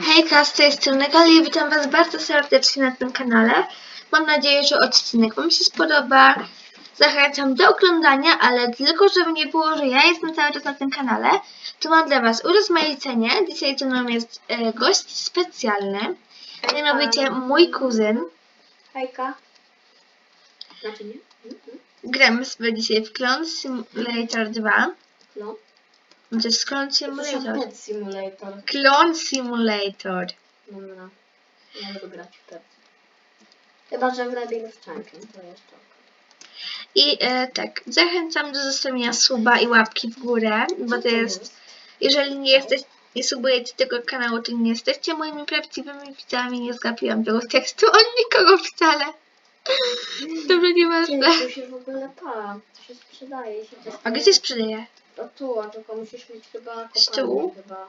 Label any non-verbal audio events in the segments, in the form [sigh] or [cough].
Hejka, z tej strony Gali i witam Was bardzo serdecznie na tym kanale. Mam nadzieję, że odcinek Wam się spodoba. Zachęcam do oglądania, ale tylko żeby nie było, że ja jestem cały czas na tym kanale, to mam dla Was urozmaicenie. Dzisiaj ze mną jest e, gość specjalny, mianowicie mój kuzyn. Hejka. Znaczy nie? Mhm. Gramy sobie dzisiaj w Clone Simulator 2. No. To jest Clone To Simulator. jest Pet Simulator. Clone Simulator. Dobra. Ja lubię grać w Pet. Chyba, że w Rebel of Champion to jeszcze. I e, tak, zachęcam do zostawienia suba i łapki w górę, bo to jest, jeżeli nie jesteś, nie subujecie tego kanału, to nie jesteście moimi prawdziwymi widzami, nie zgapiłam tego tekstu od nikogo wcale. [laughs] Dobrze, nieważne. Nie, tu się w ogóle pa. To się sprzedaje. Się to A gdzie sprzedaje? To tu, a tylko musisz mieć chyba kopalnię Z tyłu? chyba.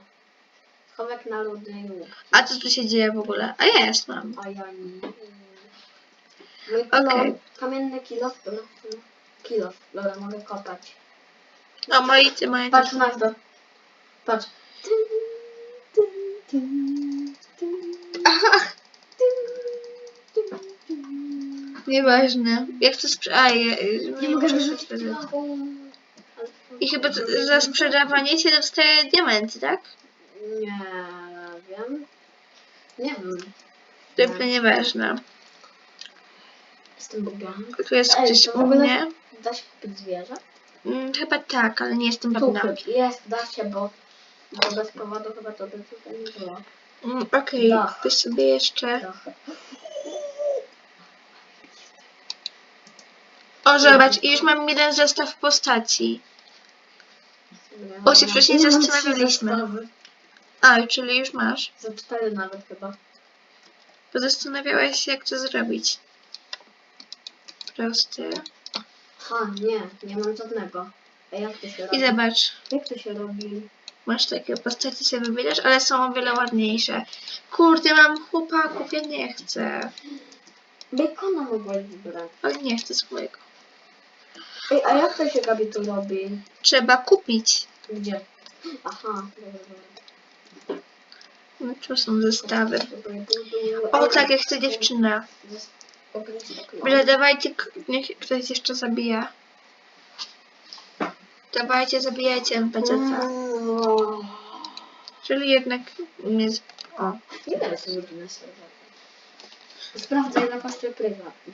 Schowek na ludy i łuk. A co tu się dzieje w ogóle? A ja już mam. A ja nie. Mój Okej. kolor, kamienny kilof, dobra. Kilof, dobra, mogę kopać. O, moi, ty, Patrz na to. Patrz. Nieważne. Jak to sprzedaje? Nie mogę wyrzucić sprzedać. I chyba za sprzedawanie się dostaje diamenty, tak? Nie wiem. Nie wiem. To nieważne. Jestem bogiem. Tu jest Ej, ktoś to w u ogóle- mnie. Da się kupić zwierzę? Mm, Chyba tak, ale nie jestem pewna. chyba- jest, da się, bo, bo bez powodu chyba to by tutaj nie było. Mm, Okej, ty sobie jeszcze. Trochę. O, zobacz, i już mam jeden zestaw postaci. Bo się wcześniej Nie, mam trzy zastanawialiśmy. zestawy. A, czyli już masz. Za cztery nawet chyba. Bo zastanawiałeś się, jak to zrobić. Prosty. Ha, nie, nie mam żadnego. A jak to się robi? I zobacz, Jak to się robi? masz takie postaci, sobie wybierasz, ale są o wiele ładniejsze. Kurde, mam chłopaków, ja nie chcę. Bacona mogłaś wybrać. Ale nie chcę swojego. Ej, a jak to się Gabi tu robi? Trzeba kupić. Gdzie? Aha, dobra, dobra. No, tu są zestawy. O, tak, jak chce dziewczyna. Byle dawajcie, niech ktoś jeszcze zabija. Dawajcie, zabijajcie NPC-ca. Mm. Czyli jednak jest... O, Ile są ludzi na serwerze? Sprawdzę ile kosztuje prywatnie.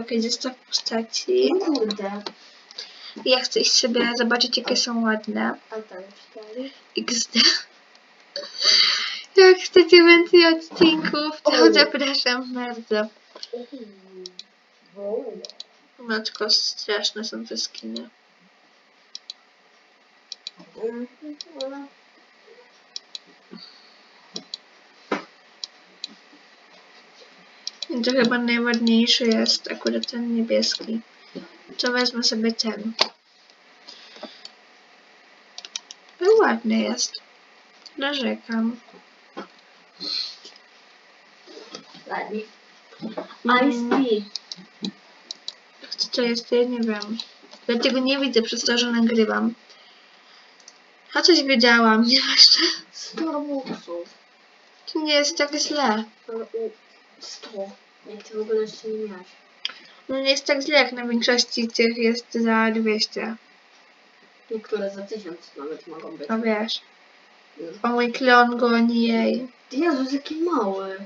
okej, zestaw postaci. Kurde. Ja chcę iść sobie zobaczyć, jakie są ładne. XD. Jak chcecie więcej odcinków, to zapraszam bardzo. Matko, straszne są te skiny. I to chyba najładniejszy jest akurat ten niebieski. To wezmę sobie ten. No ładny jest. Narzekam. Ładnie. Mm. Ice tea. Co to jest, ja nie wiem. Dlatego nie widzę przez to, że nagrywam. A coś wiedziałam, nieważne. 100 robuxów. To nie jest tak źle. Ale u 100. Jak ty w ogóle jeszcze nie miałeś. No nie jest tak źle, jak na większości tych jest za 200. Niektóre za 1000 nawet mogą być. No wiesz. Mm. O mój klon goni jej. Jezus, jaki mały.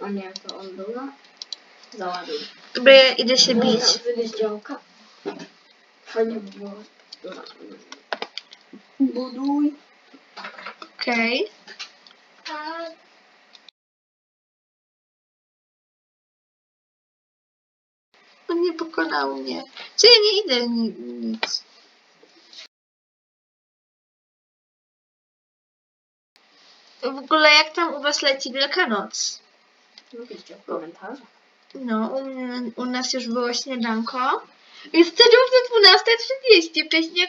O nie, to on był na... Załaduj. Dobra, ja idę się bić. Z działka. Fajnie by było. Dobra. Buduj. Okej. On pokonał mnie. Czy ja nie idę ni nic. W ogóle jak tam u was leci Wielkanoc? Napiszcie w komentarzach. No, u, mnie, u nas już było śniadanko. Jest to równo 12.30. Wcześniej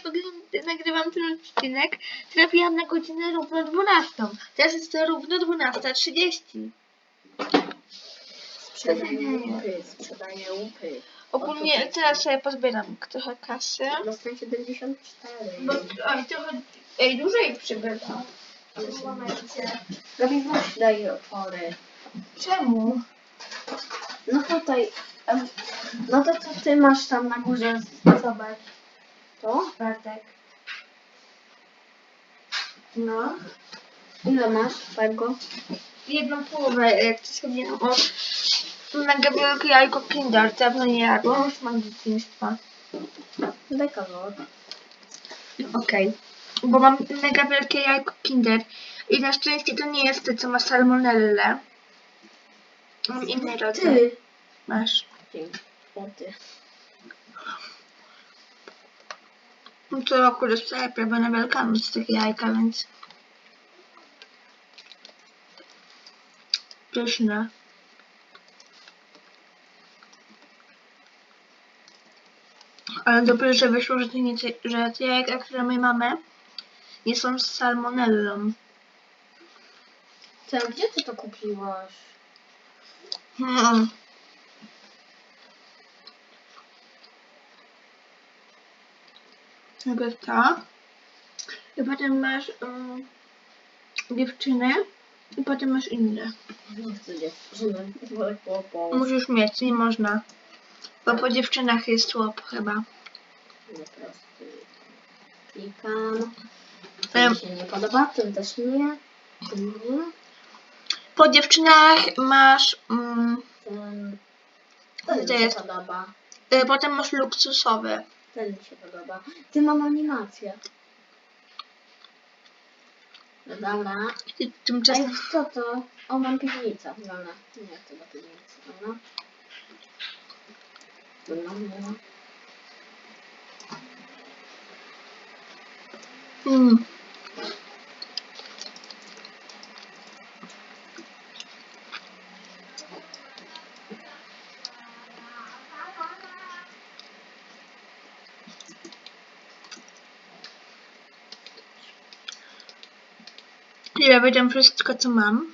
jak nagrywam ten odcinek, trafiłam na godzinę równo 12. Teraz jest to równo 12.30. Sprzedaję łupy. Sprzedaję łupy. Ogólnie teraz sobie pozbieram trochę kasy. Dostałem 74. Bo oj, trochę Ej, dłużej przybywa. Ale W tym momencie. Gabi, weź daj otwory. Czemu? No tutaj, em, no to co ty masz tam na górze? Zobacz, To? Bartek. No. Ile masz tego? Jedną połowę, jak ci sobie o mega wielkie jajko Kinder, dawno nie jadłam, już mam dzieciństwa. Kawałek. Okej. Bo mam mega wielkie jajko Kinder i na szczęście to nie jest to, co ma salmonellę. Mam inny rodzaj. Ty. Masz. Dzięki. O ty. Co roku dostaję prawie na Wielkanoc z tych jajka, więc... Pyszne. Ale dobrze, że wyszło, że, te nie, że te jajka, które my mamy, nie są z salmonellą. Ty, a gdzie ty to kupiłaś? Hmm. Najpierw ta. I potem masz um, dziewczyny. I potem masz inne. Nie chcę dziewczyny. Wolę chłopą. Musisz mieć, nie można. Bo po dziewczynach jest łop chyba. Po prostu. Klikam. To mi się nie podoba, tym też nie. Tym nie. Po dziewczynach masz. Um, Ten, ten to mi się jest? podoba. y, potem masz luksusowe. Ten mi się podoba. Ty mam animację. No dobra. I Ej, tymczasem. co to? O, mam piwnicę. Dobra. Nie chcę do piwnicy. Dobra. Dobra, dobra. Mm. Ja wiedziałem wszystko, co mam.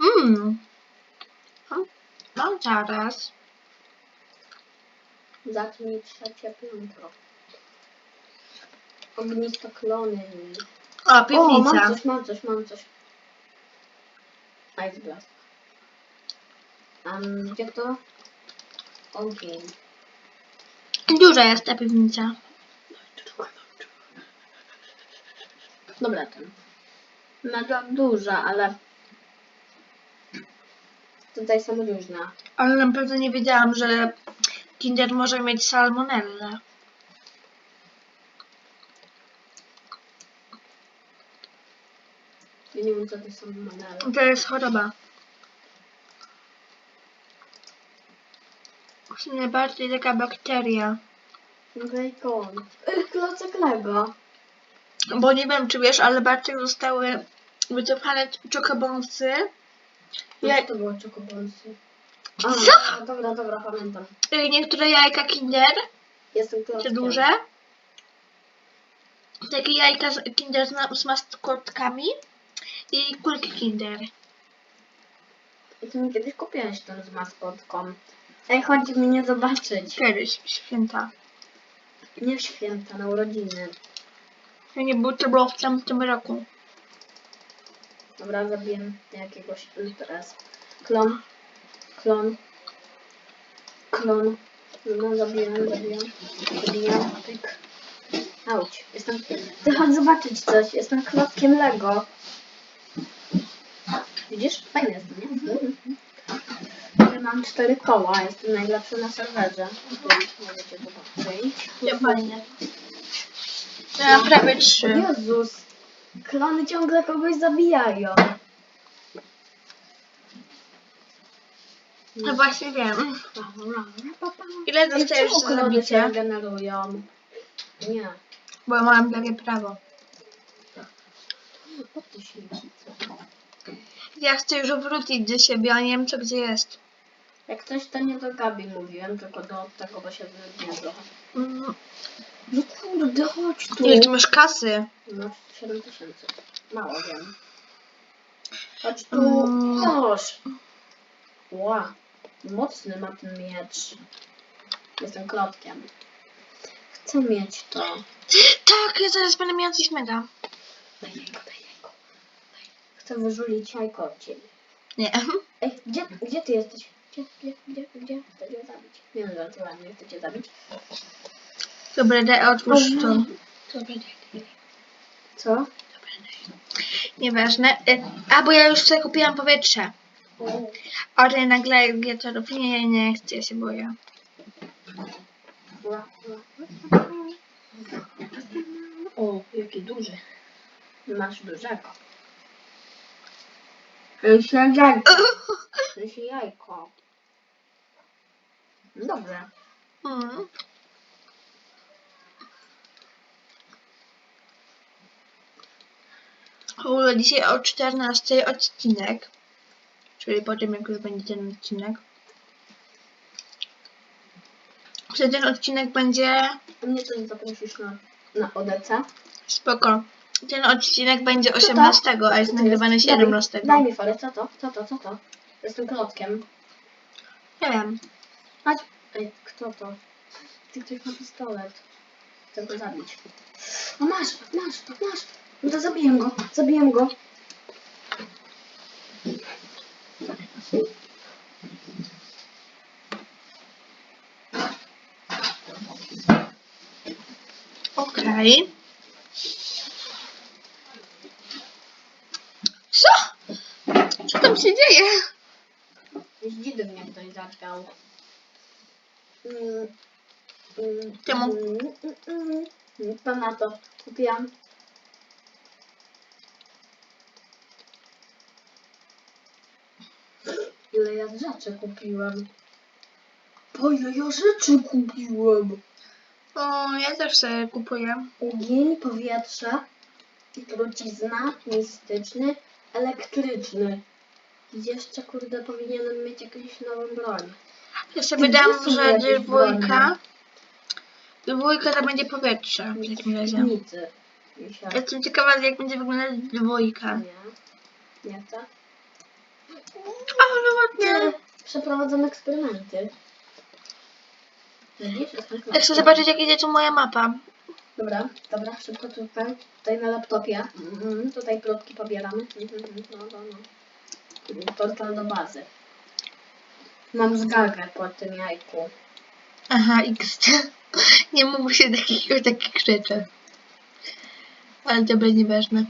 Mmm. No zaraz. Zacznij trzecie piętro. Ognisto klony. O, O, mam piwnica. coś, mam coś, mam coś. Ice Blast. Um, gdzie to? Ogień. Duża jest ta piwnica. Dobra, ten. Mega duża, ale... Tutaj są różne. Ale naprawdę nie wiedziałam, że Kinder może mieć salmonellę. Ja nie wiem, co to są modele. To jest choroba. Najbardziej taka bakteria. Bacon. [laughs] Klocek Lego. Bo nie wiem, czy wiesz, ale Bartek zostały wycofane czokobonsy. Jak to było czokobonsy? A, Co? Dobra, dobra, pamiętam. y, niektóre jajka Kinder, Jestem te duże. Takie jajka z Kinder z, z maskotkami. I kulki Kinder. Ty mi kiedyś kupiłeś ten z maskotką. Ej, chodź mnie zobaczyć. Kiedyś, święta. Nie w święta, na urodziny. Ja nie było, to było w tamtym roku. Dobra, zabiję jakiegoś teraz. Klon. Klon. Klon. No, zabiłem, zabiłem. Zabiłem, pyk. Auć, jestem... Ty chodź zobaczyć coś, jestem klockiem Lego. Widzisz? Fajny jestem, nie? Ja mam cztery koła, jestem najlepszy na serwerze. Możecie zobaczyć. Ja fajnie. Ja mam prawie trzy. Jezus! Klony ciągle kogoś zabijają. No właśnie wiem. Ile dostajesz czemu za klony się zabicie? generują? Nie. Bo mam takie prawo. O ty śmiecico. Ja chcę już wrócić do siebie, a nie wiem co gdzie jest. Jak coś to nie do Gabi mówiłem, tylko do tego, bo się wydnie trochę. No kurde, chodź tu. Ile ty masz kasy? No, 7 tysięcy. Mało wiem. Chodź tu. Mm. Chodź. Ła. Mocny ma ten miecz. Jestem klotkiem. Chcę mieć to. Tak, ja zaraz będę miała coś mega. Daj jajko, daj jajko. Daj. Chcę wyżulić jajko od ciebie. Nie. [laughs] Ej, gdzie, gdzie ty jesteś? Gdzie, gdzie, gdzie, gdzie? Chcę cię zabić. Nie no, żartowałem, nie chcę cię zabić. Dobra, daj, otwórz to. Dobra, daj, daj. Co? Nieważne. Y, A, bo ja już sobie kupiłam powietrze. Ale nagle ja to robię. Nie, nie chcę, ja się boję. O, jaki duży. Masz dużego. Myślę jajko. Myślę jajko. Dobrze. Mm. W ogóle dzisiaj o 14 odcinek. Czyli po tym, jak już będzie ten odcinek. Że ten odcinek będzie mnie co nie zaprosisz na, na ODC? spoko. Ten odcinek będzie 18, a jest nagrywany jest? Daj- 17. Daj mi forę, co to? Co to? Co to? Jestem klotkiem. Nie wiem. Chodź. Ej, kto to? Ty ktoś ma pistolet. Chcę go zabić. No masz, masz, masz. No to zabiję go, zabiję go. Okej. Co? Co tam się dzieje? Zdzidy mnie ktoś zaczkał. Mm, mm, Czemu? mm, mm, mm. To kupiłam. Ile ja rzeczy kupiłem. Po ile ja rzeczy kupiłem. O, ja też sobie kupuję. Ogień, powietrze, trucizna, mistyczny, elektryczny. I jeszcze kurde powinienem mieć jakąś nową broń. Ja sobie Ty, dam, gdzie są że jakieś dwójka. broni? Dwójka to będzie powietrze w takim razie. Piwnicy. Jestem ciekawa, jak będzie wyglądać dwójka. Nie. Nie chcę. No ładnie. Przeprowadzam eksperymenty. Chcę zobaczyć, jak idzie tu moja mapa. Dobra, dobra, szybko tutaj. Tutaj na laptopie. Mhm, tutaj plotki pobieramy. Mhm, no, no, no. Portal do bazy. Mam zgagę po tym jajku. Aha, X. [laughs] Nie mów się takich, takich rzeczy. Ale dobra, nieważne.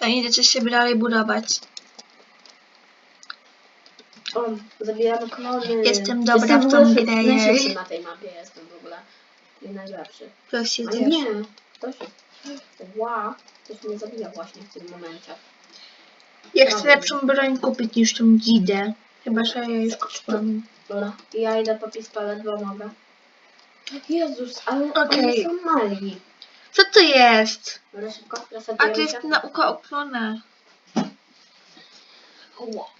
A idę coś sobie dalej budować. O, zabijamy klony. Jestem dobra Jestem w tą grę, Najszybszy jej. na tej mapie jestem w ogóle. I najlepszy. Proszę się też. nie, ktoś... Wow, ktoś mnie zabija właśnie w tym momencie. Ja chcę lepszą broń kupić niż tą dzidę. Chyba, że ja już kupiłam. Dobra, ja idę po pistolet, bo mogę. Jezus, ale Okej. oni są mali. Co to jest? Dobra, szybko, A to jest się. nauka o klonach. Ło.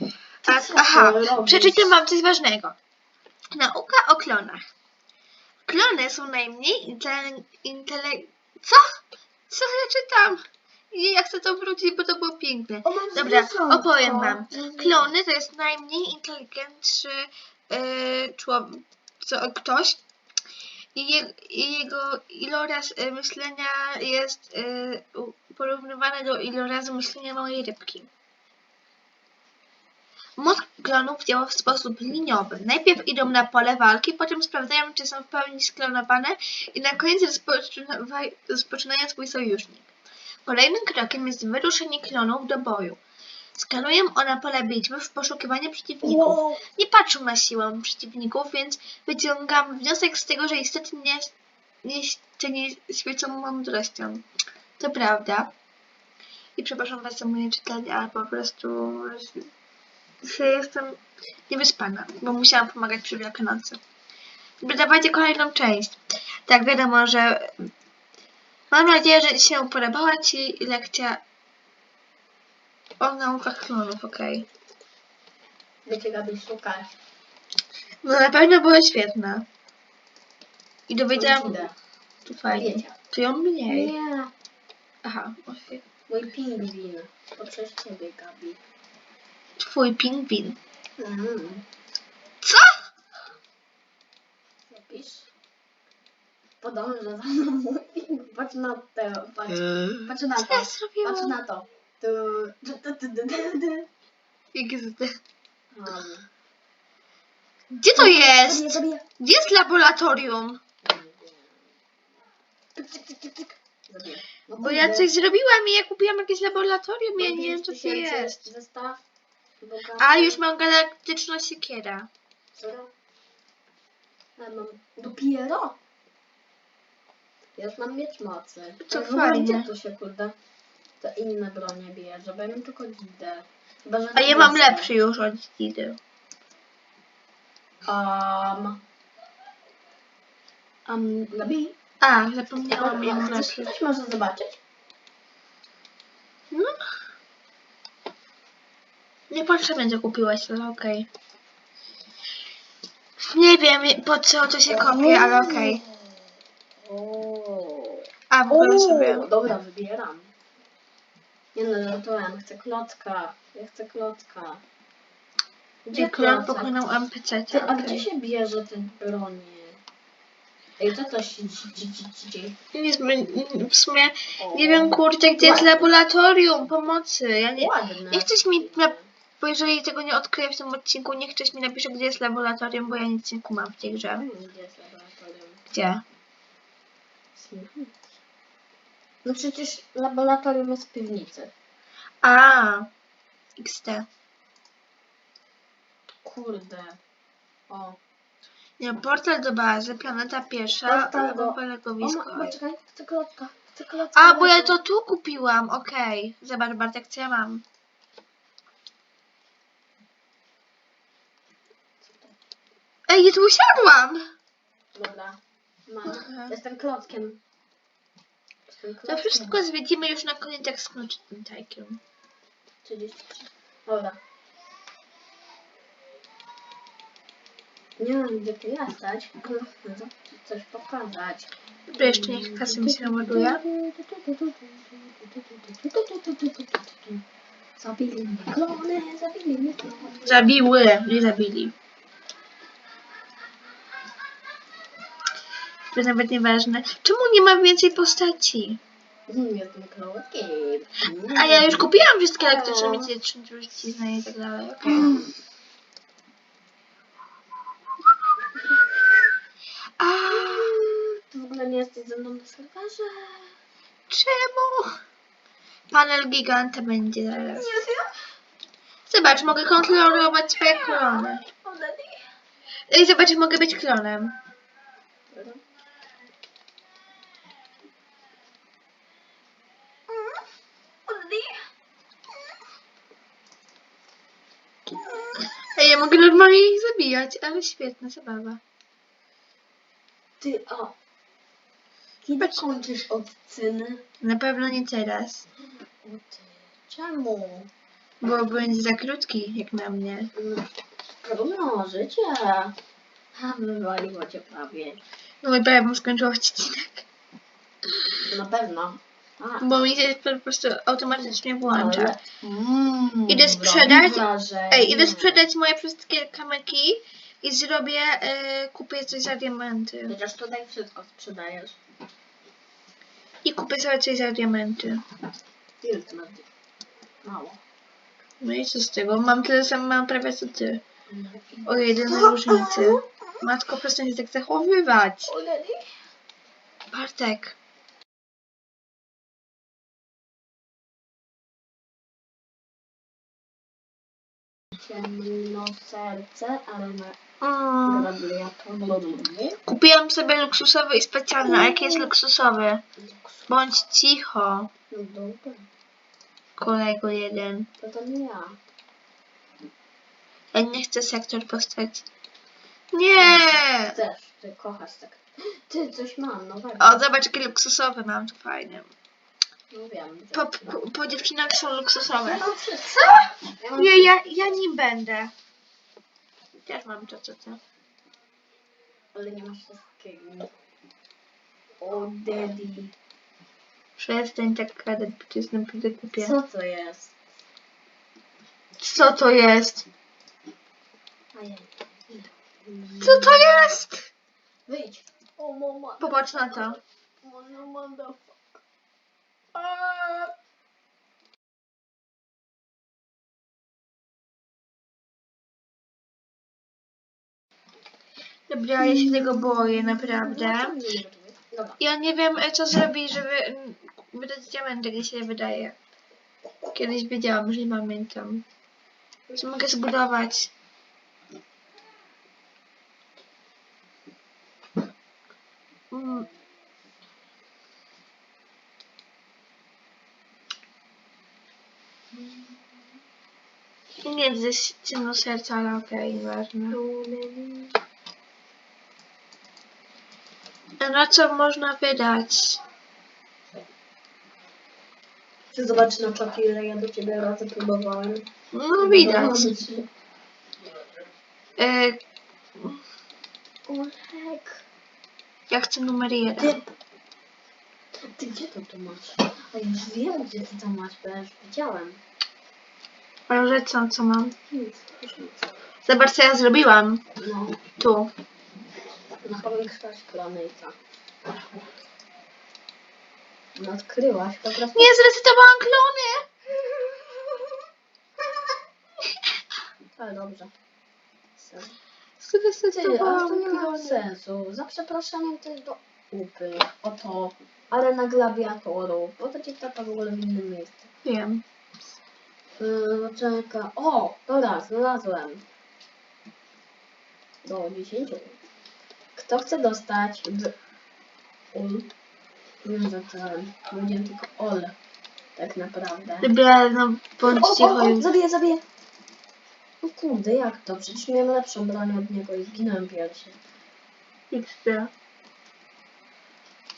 Co aha, przeczytam wam coś ważnego. Nauka o klonach. Klony są najmniej intele... intele... Co? Co ja czytam? Ja chcę to wrócić, bo to było piękne. Dobra, opowiem wam. Klony to jest najmniej inteligentny yy, człowiek, co, ktoś i, je, i jego iloraz y, myślenia jest y, porównywany do ilorazu myślenia małej rybki. Mózg klonów działa w sposób liniowy. Najpierw idą na pole walki, potem sprawdzają, czy są w pełni sklonowane i na koniec rozpoczyna- rozpoczynają swój sojusznik. Kolejnym krokiem jest wyruszenie klonów do boju. Skanują one pole bitwy w poszukiwaniu przeciwników. Wow. Nie patrzą na siłę przeciwników, więc wyciągam wniosek z tego, że istoty nie, nie, nie świecą mądrością. To prawda. I przepraszam Was za moje czytanie, ale po prostu dzisiaj jestem niewyspana, bo musiałam pomagać przy Wielkanocy. Dobra, Dawajcie kolejną część. Tak, wiadomo, że mam nadzieję, że się podobała Ci lekcja o naukach klonów, okej. Wiecie, Gabi, szukać. No na pewno były świetne. I dowiedziałam... Tu fajnie. Wiecie. Tu ją mniej. Nie. Aha, okej. Mój pingwin. To przez ciebie, Gabi. Twój pingwin. Mhm. Co? Zapisz. Podążę za mną mój pingwin. Patrz na to. Patrz. Patrz na Co to. ja Patrz na to. Tu, tu, tu, tu, tu, tu, tu. XD. Um. Gdzie to jest? Zabiję, zabiję. Gdzie jest laboratorium? Tyk, tyk, tyk, tyk, tyk. Zabiję. No Bo ja coś zrobiłam i ja kupiłam jakieś laboratorium, ja nie wiem co to jest. Zestaw. A, już mam galaktyczną siekierę. Zero. Ja mam dopiero. Ja już mam mieć mocy. Co Ale ogóle fajnie. Gdzie to się kurde te inne bronie bierze, bo ja mam tylko. Chyba, że A ja to mam lepszy już od Didy. Um, um, Gabi, A, zapomniałam, ja mam chcesz lepszy. coś może zobaczyć? No. Nie potrzebnie to kupiłaś, ale okej. Nie wiem po co to się kopie, ale okej. O. A, w ogóle sobie. Dobra, wybieram. Nie no, żartowałem. Chcę klotka. Ja chcę klotka. Gdzie klon klocek? pokonał. Ty, a gdzie się bierze te bronie? Ej, to się dzi- dzi- dzi- dzi- Nie, zmy- w sumie O, nie wiem kurczę gdzie jest laboratorium pomocy. Ja nie, Ładne. nie chcesz mi, na, bo jeżeli tego nie odkryję w tym odcinku, nie chcesz mi napisze gdzie jest laboratorium, bo ja nic nie kumam w tej grze. Gdzie jest laboratorium? Gdzie? No przecież laboratorium jest w piwnicy. A, XT. Kurde. O. Nie, portal do bazy, planeta pierwsza, Portal do- O, ma. Chcę klotka. A, bo ja to tu kupiłam, okej. Zobacz Bartek, co ja mam. Ja tu usiadłam! Dobra. Mam. Aha. Jestem klockiem. Jestem To klockiem. wszystko zwiedzimy już na koniec, jak skończy ten tajkiem. 33. Dobra. Nie wiem, gdzie tu jesteś. ale chcę coś pokazać. To jeszcze niech kasy mi się naładuje. Zabili mnie klony, zabili mnie klony. Zabiły, nie zabili. To nawet nieważne. Czemu nie ma więcej postaci? A ja już kupiłam wszystkie elektryczne miecie trucizny i tak dalej. A Ty w ogóle nie jesteś ze mną na serwerze. czemu? Panel giganta będzie zaraz. Nie wiem. Zobacz, mogę kontrolować swoje klony. Ej, zobacz, mogę być klonem. Already. Ej, ja mogę normalnie ich zabijać, ale świetna zabawa. Ty, o. Kiedy kończysz odcyny? Na pewno nie teraz, O ty. Czemu? bo będzie za krótki, jak na mnie. Mm, Trudno, życie. A, wywaliło cię prawie. No i prawie bym skończyła odcinek, Na pewno. A, bo mi się po prostu automatycznie włącza. Mm, Idę sprzedać-. Ej, idę sprzedać moje wszystkie kamyki i zrobię, e, kupię coś za diamenty. Chociaż tutaj wszystko sprzedajesz. I kupię sobie coś za diamenty. Ile ty masz? Mało. No i co z tego? Mam tyle samo, mam prawie co ty. O jedyne różnicy. Matko, przestań się tak zachowywać. Bartek. Ciemno serce, ale na. Kupiłam sobie luksusowy i specjalny. A jaki jest luksusowy? Bądź cicho, No dobra, kolego jeden. to to nie ja. Ja nie chcę sektor postać. Nie! Chcesz, ty kochasz tak. [gasps] Ty, coś mam nowego. O, zobacz, jakie luksusowe mam, to fajne. No. Po, po, po dziewczynach są luksusowe. Wszystko. Ja mam Nie, ja, ja nim będę. Też mam co ty. Ale nie masz wszystkiego. O, daddy. Przestań tak gadać, bo jest naprawdę głupie. Co to jest? Co to jest? Ajaj. Co to jest? Wyjdź. O, mama. Popatrz na to. Może motherfucker. Dobra, ja się tego boję, naprawdę. Ja nie wiem, e, co zrobić, żeby mm, wydać diamenty, jak się wydaje. Kiedyś wiedziałam, że nie pamiętam. Co mogę zbudować? Mm. Nie ze ciemno serca, ale okej, nieważne. A na co można wydać? Chcę zobaczyć na czacie, ile ja do ciebie razy próbowałem. No widać. E, Olek. ja chcę numer jeden. Ty, ty gdzie to tu masz? A już wiem, gdzie ty to masz, bo ja już widziałem. Ale co, co mam? Nic, już nic. Zobacz, co ja zrobiłam. No, Tu. na powiększasz klony i co? No odkryłaś po prostu. Nie zrecytowałam klony! Ale dobrze. Ty, ale to nie ma sensu. Za przeproszeniem to jest do upy. O to. Ale na gladiatorów. Bo to ci w ogóle w innym miejscu. Wiem. Yy, czeka. O! Dobra, znalazłem. Do 10. Kto chce dostać w... Ul? Nie zacząłem. Powiedziałem tylko ol. Tak naprawdę. Dobra, no bądź O, o, cicho o, już. zabiję, zabiję. O kurde, jak to? Przecież miałem lepszą broń od niego i zginąłem pierwszy. XD.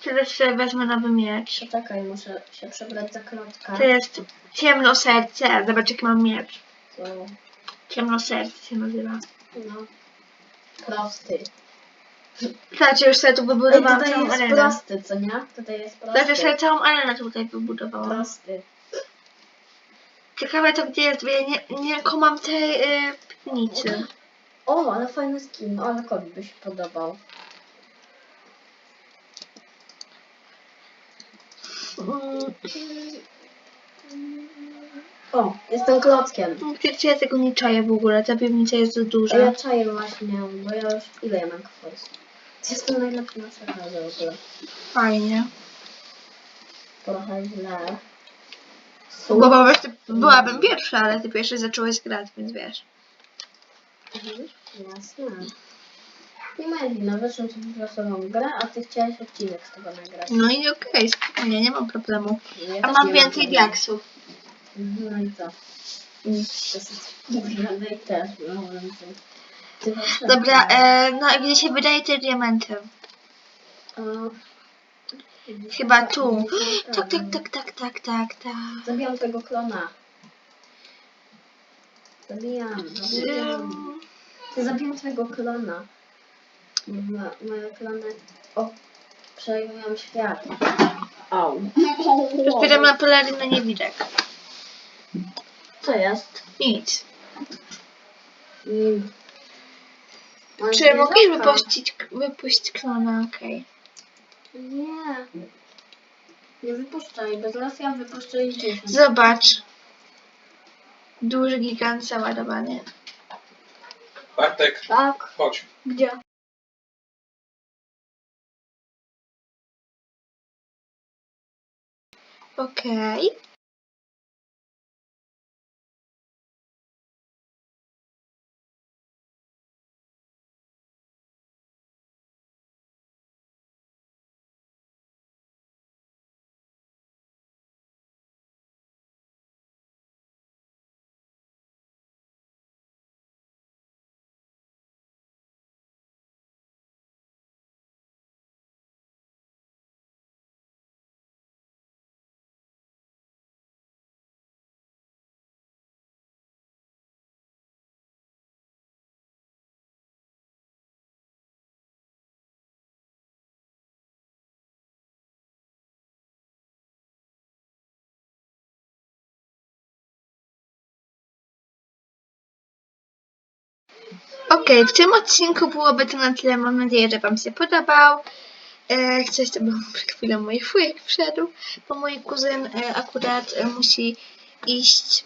Teraz sobie wezmę nowy miecz. Poczekaj, muszę się przebrać za klotka. To jest ciemno serce. Zobacz, jaki mam miecz. Ciemno serce się nazywa. no. Prosty. Znaczy, już sobie tu Ej, wybudowałam tutaj całą jest arenę. prosty, co nie? Tutaj jest prosty. Znaczy, sobie całą arenę tutaj wybudowałam. Prosty. Ciekawe to gdzie jest, bo ja nie, nie komam tej y, piwnicy. O, ale fajny skin. No, ale kobi by się podobał. O, jestem klockiem. Przecież ja tego nie czaję w ogóle, ta piwnica jest za duża. ja czaję właśnie, bo ja już... Ile ja mam kwot? Jestem najlepszy na przekazie w ogóle. Fajnie. Trochę źle. Bo po prostu byłabym pierwsza, ale ty pierwszy zacząłeś grać, więc wiesz. Mhm, Jasne. Nie ma no wyszłam sobie losową grę, a ty chciałeś odcinek z tego nagrać. No i okej, spokojnie, nie mam problemu. Ja A też mam więcej problemu. diaksów. No i co? Nic dosyć no i też mam więcej. Ty masz Dobra, lepsze. e, no i gdzie się wydaje te diamenty? Chyba tu. nie Tak, tak, wiem. [gasps] tak, tak, tak, tak, tak. Zabijam tego klona. Zabijam, zabijam. Ym, Ty zabijam twojego klona. Mo- Moje klony o, przejmują świat. Au. Zbieram na pelerynę niewidek. Co jest? Nic. Mm. Czy zwierzaka. wypuścić, wypuścić klona? Okej. Nie. Nie wypuszczaj, bo zaraz ja wypuszczę ich 10. Zobacz. Duży gigant załadowany. Bartek, Tak. chodź. Gdzie? Okej. Okej, w tym odcinku byłoby to na tyle. Mam nadzieję, że Wam się podobał. E, chcę jeszcze, bo [laughs] przed chwilą mój wujek wszedł, bo mój kuzyn e, akurat e, musi iść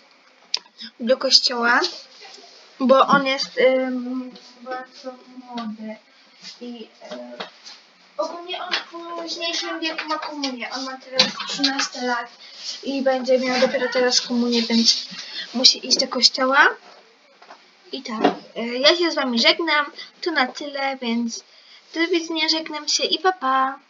do kościoła, bo on jest em, bardzo młody i e, ogólnie on w późniejszym wieku ma komunię. On ma teraz 13 lat i będzie miał dopiero teraz komunię, więc musi iść do kościoła. I tak, e, ja się z Wami żegnam, to na tyle, więc do widzenia, żegnam się i pa pa!